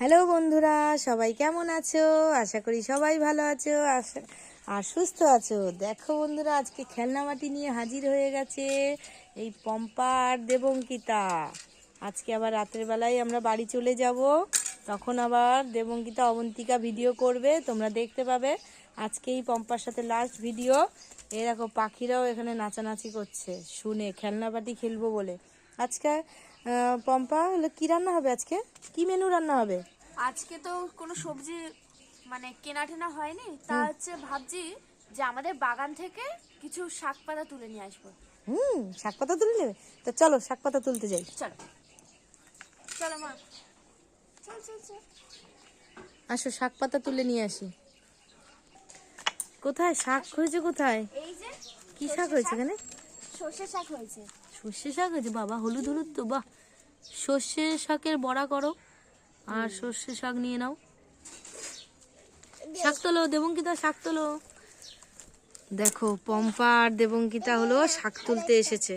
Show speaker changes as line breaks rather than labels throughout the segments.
Hello বন্ধুরা, সবাই কেমন আছো? আশা করি সবাই ভালো আছো আর সুস্থ আছো। দেখো বন্ধুরা, আজকে খেলনা মাটি নিয়ে হাজির হয়ে গেছে এই পম্পা আর দেবঙ্কিতা। আজকে আবার রাতের বেলায় আমরা বাড়ি চলে যাব। তখন আবার দেবঙ্কিতা অবন্তিকা ভিডিও করবে, তোমরা দেখতে পাবে। আজকে এই পম্পার সাথে লাস্ট ভিডিও এই দেখো, পাখিরাও এখানে নাচানাচি করছে। শুনে খেলনা পাটি খেলব বলে। আজকে পম্পা কি রান্না হবে আজকে? কি মেনু রান্না হবে?
আজকে তো কোনো সবজি মানে কেনা টেনা হয়নি তা হচ্ছে ভাবছি যে আমাদের বাগান থেকে কিছু শাক পাতা তুলে নিয়ে আসব।
হুম শাক পাতা তুলে নেবে? তো চলো শাক পাতা তুলতে যাই।
চলো। চলো মা। চল চল চল।
আসো শাক পাতা তুলে নিয়ে আসি। কোথায়? শাক হয়েছে কোথায়?
এই যে
কি শাক হয়েছে এখানে?
সর্ষে শাক হয়েছে।
সর্ষে শাক আছে বাবা হলুদ হলুদ তো বাহ। সর্ষে শাকের বড়া করো আর সর্ষে শাক নিয়ে নাও। শাক তোলো দেবঙ্কিতা শাক তোলো। দেখো পম্পা আর দেবঙ্কিতা হলো শাক তুলতে এসেছে।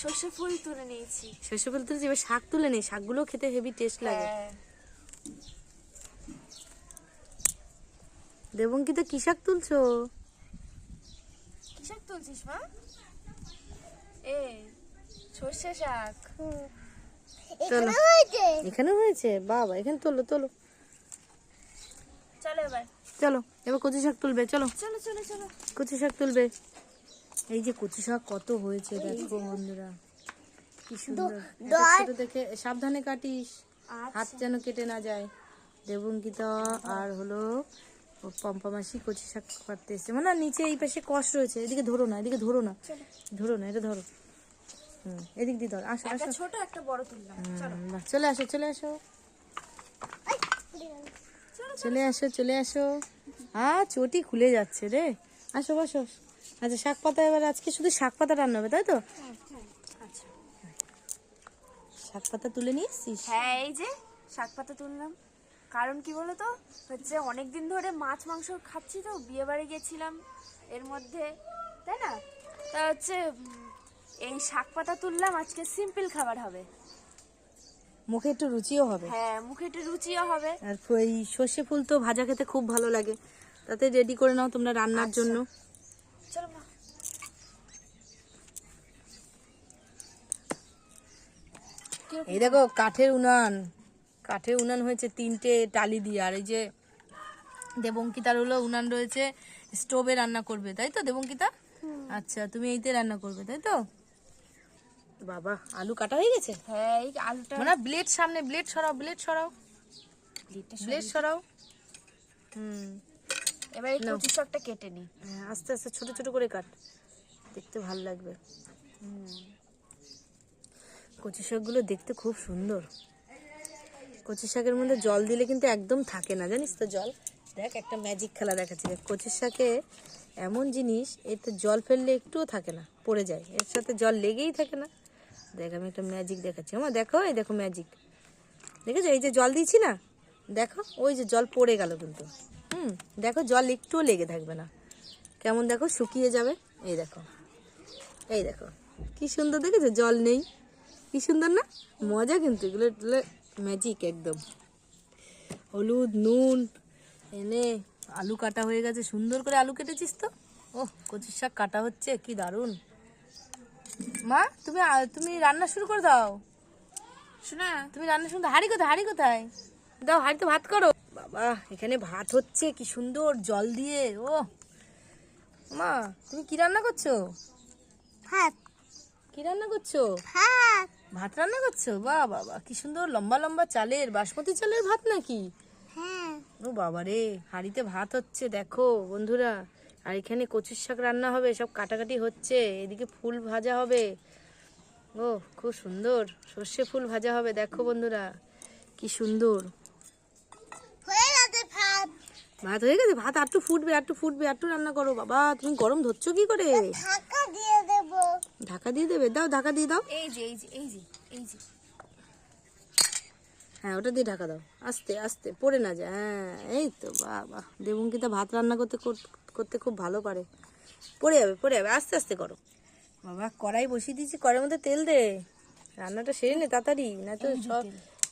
সর্ষে ফুল তুলে নিয়েছি।
সর্ষে ফুল তুলছে এবার শাক তুলে নেই শাকগুলো খেতে হেভি টেস্ট লাগে।
হ্যাঁ।
দেবঙ্কিতা কি শাক তুলছো?
কি শাক তুলছিস মা? এ সর্ষে শাক।
চলো। এখানে হয়েছে? বাবা এখানে তোলো তোলো।
চলো এবার।
চলো এবার কচু শাক তুলবে চলো।
চলো চলো চলো।
কচু শাক তুলবে। এই যে কচু শাক কত হয়েছে দেখো বন্ধুরা। কি সুন্দর। দেখে সাবধানে কাটিস। হাত যেন কেটে না যায়। দেবঙ্কিতা আর হলো ও পম্পা মাসি কচু শাক কাটতে এসছে। মানে নিচে এই পাশে কষ রয়েছে। এদিকে ধরো না এদিকে ধরো না। ধরো না এটা ধরো। হুম এদিক দিয়ে ধরো। আসো আসো।
ছোট একটা বড় তুললাম। চলো।
চলে আসো চলে আসো। চলে আসো চলে আসো। আ চটি খুলে যাচ্ছে রে। আসো বসো। আচ্ছা শাক পাতা এবার আজকে শুধু শাক পাতা রান্না হবে তাই তো?
আচ্ছা।
শাক পাতা তুলে নিয়ে এসছিস?
হ্যাঁ এই যে শাক পাতা তুললাম। কারণ কি বলো তো হচ্ছে অনেক দিন ধরে মাছ মাংস খাচ্ছি তো বিয়ে বাড়ি গেছিলাম এর মধ্যে তাই না? তা হচ্ছে এই শাক পাতা তুললাম আজকে সিম্পল খাবার হবে।
মুখে একটু রুচিও হবে।
হ্যাঁ মুখে একটু রুচিও হবে।
আর এই সর্ষে ফুল তো ভাজা খেতে খুব ভালো লাগে। তাতে রেডি করে নাও তোমরা রান্নার
আচ্ছা।
জন্য।
চলো মা।
এই দেখো কাঠের উনান। কাঠের উনান হয়েছে তিনটে টালি দিয়ে আর এই যে দেবঙ্কিতার হলো উনান রয়েছে স্টোভে রান্না করবে তাই তো দেবঙ্কিতা? আচ্ছা তুমি এইতে রান্না করবে তাই তো? বাবা আলু কাটা হয়ে গেছে?
হ্যাঁ এই আলুটা
মানে ব্লেড সামনে ব্লেড সরাও ব্লেড সরাও। ব্লেড সরাও। হুম।
এবার এই কচু শাকটা কেটে নিই
হ্যাঁ, আস্তে আস্তে ছোট ছোট করে কাট। দেখতে ভালো লাগবে। হুম। কচু শাকগুলো দেখতে খুব সুন্দর। কচু শাকের মধ্যে জল দিলে কিন্তু একদম থাকে না, জানিস তো জল? দেখ, একটা ম্যাজিক খেলা দেখাচ্ছি। দেখ কচু শাকে এমন জিনিস, এতে জল ফেললে একটুও থাকে না, পড়ে যায়। এর সাথে জল লেগেই থাকে না। দেখ, আমি একটা ম্যাজিক দেখাচ্ছি। আমার দেখো, এই দেখো ম্যাজিক দেখেছ? এই যে জল দিয়েছি না? দেখো, ওই যে জল পড়ে গেল কিন্তু। হুম, দেখো, জল একটুও লেগে থাকবে না। কেমন দেখো? শুকিয়ে যাবে। এই দেখো। এই দেখো। কি সুন্দর, দেখেছ? জল নেই। কি সুন্দর না? মজা কিন্তু, এগুলো এগুলো ম্যাজিক একদম। হলুদ নুন এনে আলু কাটা হয়ে গেছে। সুন্দর করে আলু কেটেছিস তো? ও কচুর শাক কাটা হচ্ছে কি দারুণ। মা তুমি তুমি রান্না শুরু করে দাও।
শোনা।
তুমি রান্না শুনতে হাড়ি কোথায় হাড়ি কোথায়? দাও হাড়িতে ভাত করো। বাবা এখানে ভাত হচ্ছে কি সুন্দর জল দিয়ে। ও মা তুমি কি রান্না করছ?
ভাত।
কি রান্না করছ?
ভাত।
ভাত রান্না করছ? বা বাবা কি সুন্দর লম্বা লম্বা চালের বাসমতি চালের ভাত নাকি?
হ্যাঁ।
ও বাবা রে হাঁড়িতে ভাত হচ্ছে দেখো বন্ধুরা। আর এখানে কচুর শাক রান্না হবে সব কাটাকাটি হচ্ছে এদিকে ফুল ভাজা হবে। ও খুব সুন্দর সর্ষে ফুল ভাজা হবে দেখো বন্ধুরা কি সুন্দর।
হয়ে গেছে ভাত।
হয়ে গেছে ভাত আটটু ফুটবে আটটু ফুটবে আটটু রান্না করো বাবা তুমি গরম ধরছো কি করে?
ঢাকা দিয়ে দেবে?
দাও ঢাকা দিয়ে দাও।
এই যে এই যে এই যে এই যে।
হ্যাঁ ওটা দিয়ে ঢাকা দাও। আস্তে আস্তে পড়ে না যায়। হ্যাঁ এই তো বাবা। দেবঙ্কিতা ভাত রান্না করতে করতে খুব ভালো পারে। পড়ে যাবে পড়ে যাবে। আস্তে আস্তে করো। বাবা কড়াই বসিয়ে দিয়েছি কড়াইয়ের মধ্যে তেল দে। রান্নাটা সেরে নে তাড়াতাড়ি না তো সব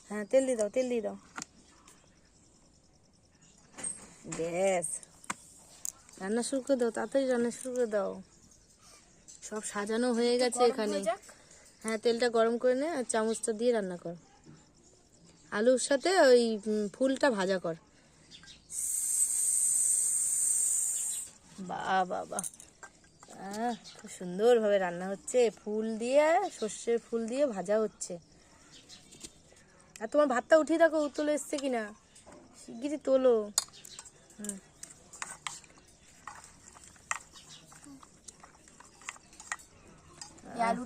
হ্যাঁ তেল দিয়ে দাও তেল দিয়ে দাও। ব্যাস। রান্না শুরু করে দাও তাড়াতাড়ি রান্না শুরু করে দাও। সব সাজানো হয়ে গেছে এখানে।
হ্যাঁ
তেলটা গরম করে নে আর চামচটা দিয়ে রান্না কর। আলুর সাথে ওই ফুলটা ভাজা কর। বাহ। আহ, খুব সুন্দরভাবে রান্না হচ্ছে। ফুল দিয়ে সর্ষের ফুল দিয়ে ভাজা হচ্ছে। আর তোমার ভাতটা উঠিয়ে দেখো উতলে এসছে কিনা। শিগগিরই তোলো হুম।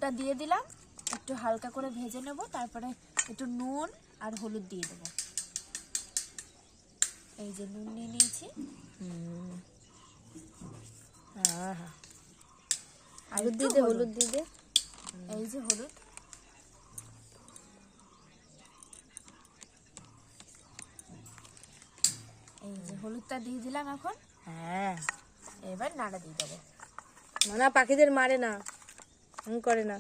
এই দিয়ে দিলাম। একটু হালকা করে ভেজে নেব তারপরে একটু নুন আর হলুদ দিয়ে দেবো। এই যে নুন নিয়ে নিয়েছি। আর
দিয়ে দে
হলুদ।
হলুদ দিয়ে দে।
এই যে হলুদ। এই যে হলুদটা দিয়ে দিলাম এখন।
হ্যাঁ।
এবার নাড়া দিয়ে দেবো।
না পাখিদের মারে না। হুম করে না।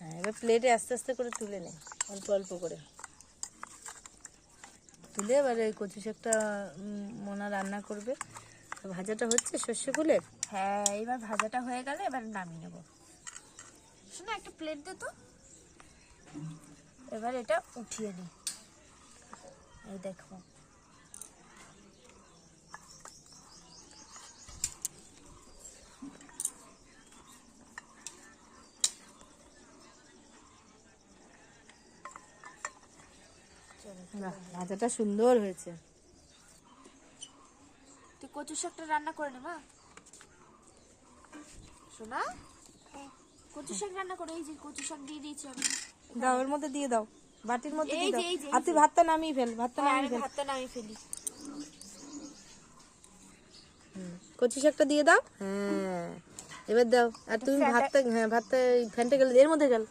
হ্যাঁ এবার প্লেটে আস্তে আস্তে করে তুলে নে, অল্প অল্প করে। তুলে এবার ওই কচু শাকটা মোনা রান্না করবে। ভাজাটা হচ্ছে সর্ষে ফুলের
হ্যাঁ এবার ভাজাটা হয়ে গেলে এবার নামিয়ে নেব। শোনো, একটা প্লেট দে তো। এবার এটা উঠিয়ে নি। এই দেখো।
বাহ, ভাজাটা সুন্দর হয়েছে।
তুই কচু শাকটা রান্না করে নে মা। শোনা কচু শাক রান্না করে এই যে কচু শাক দিয়ে দিয়েছি আমি।
দাও ওর মধ্যে দিয়ে দাও। বাটির মধ্যে দিয়ে দাও। আর তুই ভাতটা নামিয়ে ফেল ভাতটা
হ্যাঁ,
নামিয়ে ফেল।
ভাতটা নামিয়ে ফেলি।
কচু শাকটা দিয়ে দাও। হ্যাঁ। এবার দাও। আর তুমি
ফ্যানটা-
ভাতটা হ্যাঁ ভাতটা ফ্যানটা গেলে এর মধ্যে গেল।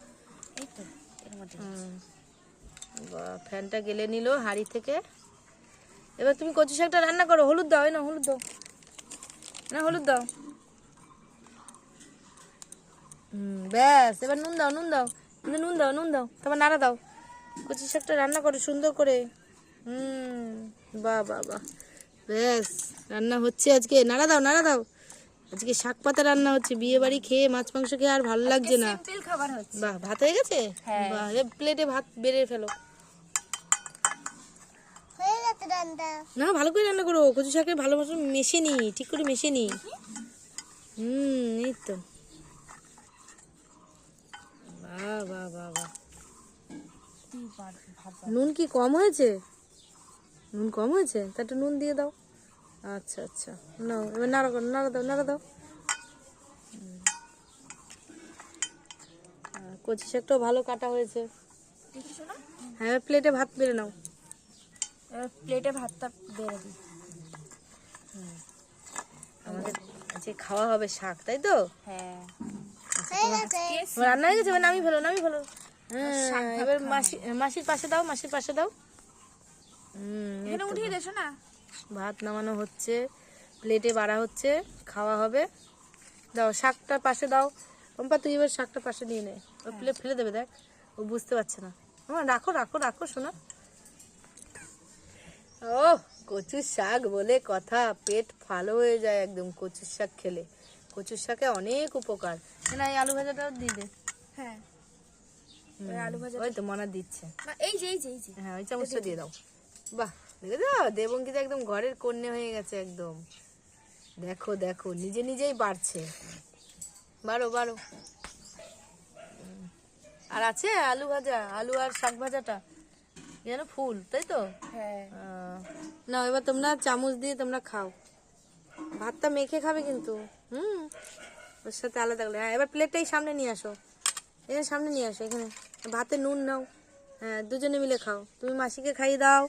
এই তো এর মধ্যে
ফ্যানটা গেলে নিল হাঁড়ি থেকে। এবার তুমি কচু শাকটা রান্না করো হলুদ দাও না হলুদ দাও। না হলুদ দাও। হুম ব্যাস এবার নুন দাও নুন দাও। নুন দাও নুন দাও তারপর নাড়া দাও। কচু শাকটা রান্না করো সুন্দর করে। হুম বাহ বাহ বাহ। ব্যাস রান্না হচ্ছে আজকে। নাড়া দাও নাড়া দাও। আজকে শাক পাতা রান্না হচ্ছে বিয়ে বাড়ি খেয়ে মাছ মাংস খেয়ে আর ভালো লাগছে না।
খাবার
বাহ ভাত হয়ে গেছে?
হ্যাঁ।
বাহ প্লেটে ভাত বেড়ে ফেলো। না ভালো করে রান্না করো। কচু শাকের ভালো মতন মেশে নি ঠিক করে মেশে নি। হুম এই তো। বাহ বাহ নুন কি কম হয়েছে? নুন কম হয়েছে? তা একটু নুন দিয়ে দাও। আচ্ছা আচ্ছা। নাও এবার নাড়া করো নাড়া দাও নাড়া দাও। কচি শাকটাও ভালো কাটা হয়েছে। হ্যাঁ প্লেটে ভাত বেড়ে নাও।
প্লেটে ভাতটা বেড়ে দিই।
আমাদের যে খাওয়া হবে শাক তাই তো?
হ্যাঁ।
তোমার রান্না হয়ে গেছে? এবার নামিয়ে ফেলো নামিয়ে ফেলো। হ্যাঁ এবার মাসি মাসির পাশে দাও মাসির পাশে দাও। হুম
এখানে উঠিয়ে দেছো না?
ভাত নামানো হচ্ছে প্লেটে বাড়া হচ্ছে খাওয়া হবে। দাও শাকটা পাশে দাও। পম্পা তুই এবার শাকটা পাশে নিয়ে নে। ও প্লেট ফেলে দেবে দেখ। ও বুঝতে পারছে না। আমার রাখো রাখো রাখো শোনা। ও কচুর শাক বলে কথা। পেট ভালো হয়ে যায় একদম কচুর শাক খেলে। কচুর শাকে অনেক উপকার। না এই আলু ভাজাটাও দিয়ে দে।
হ্যাঁ। আলু ভাজা
ওই তো মনা দিচ্ছে।
এই যে এই যে এই যে।
হ্যাঁ ওই চামচটা দিয়ে দাও। বাহ দেখেছ দেবঙ্কিতা একদম ঘরের কন্যা হয়ে গেছে একদম। দেখো দেখো নিজে নিজেই বাড়ছে। বাড়ো বাড়ো। হুম। আর আছে আলু ভাজা আলু আর শাক ভাজাটা? যেন ফুল তাই তো?
হ্যাঁ।
আহ, এবার তোমরা চামচ দিয়ে তোমরা খাও। ভাতটা মেখে খাবে কিন্তু হুম? ওর সাথে আলাদা আলাদা হ্যাঁ এবার প্লেটটাই সামনে নিয়ে আসো। এখানে সামনে নিয়ে আসো এখানে। ভাতে নুন নাও। হ্যাঁ দুজনে মিলে খাও। তুমি মাসিকে খাইয়ে দাও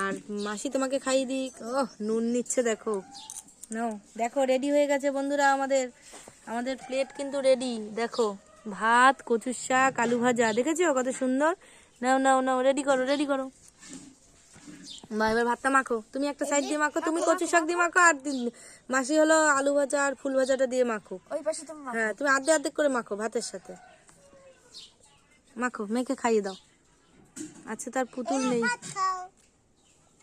আর মাসি তোমাকে খাইয়ে দিক। ও নুন নিচ্ছে দেখো। নাও দেখো রেডি হয়ে গেছে বন্ধুরা আমাদের। আমাদের প্লেট কিন্তু রেডি দেখো ভাত কচুর শাক আলু ভাজা। দেখেছ কত সুন্দর? নাও নাও নাও রেডি করো রেডি করো। মা এবার ভাতটা মাখো। তুমি একটা সাইড দিয়ে মাখো তুমি কচু শাক দিয়ে মাখো আর মাসি হলো আলু ভাজা আর ফুল ভাজাটা দিয়ে মাখো।
ওই পাশে তুমি
হ্যাঁ তুমি আর্ধেক আর্ধেক করে মাখো ভাতের সাথে। মাখো মেখে খাইয়ে দাও। আচ্ছা তার পুতুল নেই।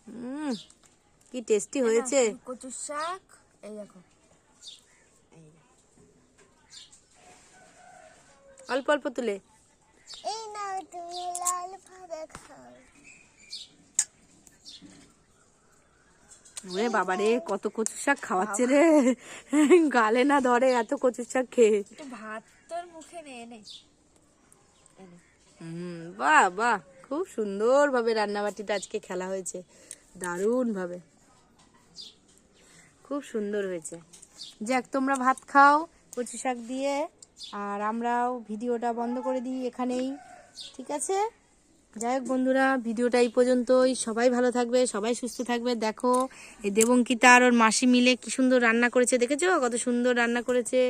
হুম কি টেস্টি হয়েছে।
কচুর শাক এই দেখো।
অল্প অল্প তুলে।
এই নাও তুমি লাল ভাজা খাও।
ওরে বাবা রে কত কচু শাক খাওয়াচ্ছে রে। গালে না ধরে এত কচু শাক খেয়ে।
ভাত তোর মুখে নে এনে
হুম বাহ বাহ। খুব সুন্দর ভাবে রান্নাবাটিটা আজকে খেলা হয়েছে। দারুণ ভাবে খুব সুন্দর হয়েছে। যাক তোমরা ভাত খাও কচু শাক দিয়ে। আর আমরাও ভিডিওটা বন্ধ করে দিই এখানেই, ঠিক আছে? যাই হোক বন্ধুরা, ভিডিওটা এই পর্যন্তই। সবাই ভালো থাকবে, সবাই সুস্থ থাকবে। দেখো, এই দেবঙ্কিতা আর ওর মাসি মিলে কি সুন্দর রান্না করেছে, দেখেছ? কত সুন্দর রান্না করেছে।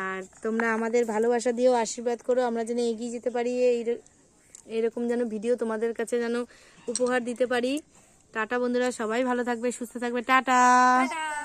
আর তোমরা আমাদের ভালোবাসা দিয়েও আশীর্বাদ করো, আমরা যেন এগিয়ে যেতে পারি, এই এরকম যেন ভিডিও তোমাদের কাছে যেন উপহার দিতে পারি। টাটা বন্ধুরা, সবাই ভালো থাকবে, সুস্থ থাকবে। টাটা!
টাটা!